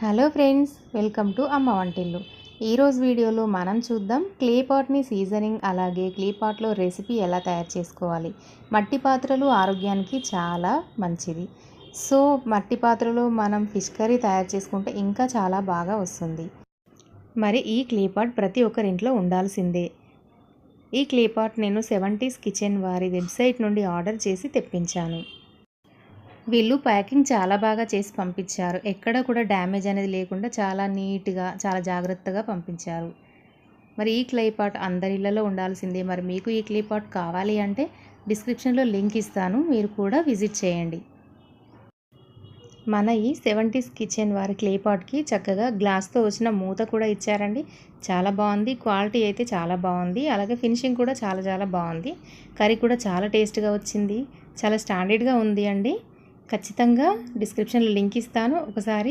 Hello friends welcome to అమ్మ వంటిల్లు. ఈరోజు వీడియోలో మనం చూద్దాం క్లే పాట్ని సీజనింగ్ అలాగే క్లే పాట్లో రెసిపీ ఎలా తయారు చేసుకోవాలి. మట్టి పాత్రలు ఆరోగ్యానికి చాలా మంచిది. సో మట్టి పాత్రలో మనం ఫిష్ కర్రీ తయారు చేసుకుంటే ఇంకా చాలా బాగా వస్తుంది. మరి ఈ క్లే పాట్ ప్రతి ఒక్కరింట్లో ఉండాల్సిందే. ఈ క్లే పాట్ నేను సెవెంటీస్ కిచెన్ వారి వెబ్సైట్ నుండి ఆర్డర్ చేసి తెప్పించాను. వీళ్ళు ప్యాకింగ్ చాలా బాగా చేసి పంపించారు. ఎక్కడ కూడా డ్యామేజ్ అనేది లేకుండా చాలా నీట్గా చాలా జాగ్రత్తగా పంపించారు. మరి ఈ క్లే పాట్ అందరి ఇళ్ళలో ఉండాల్సిందే. మరి మీకు ఈ క్లే పాట్ కావాలి అంటే డిస్క్రిప్షన్లో లింక్ ఇస్తాను. మీరు కూడా విజిట్ చేయండి. మన ఈ సెవెంటీస్ కిచెన్ వారి క్లే పాట్కి చక్కగా గ్లాస్తో వచ్చిన మూత కూడా ఇచ్చారండి. చాలా బాగుంది. క్వాలిటీ అయితే చాలా బాగుంది. అలాగే ఫినిషింగ్ కూడా చాలా చాలా బాగుంది. కర్రీ కూడా చాలా టేస్ట్గా వచ్చింది. చాలా స్టాండర్డ్గా ఉంది అండి. ఖచ్చితంగా డిస్క్రిప్షన్లో లింక్ ఇస్తాను. ఒకసారి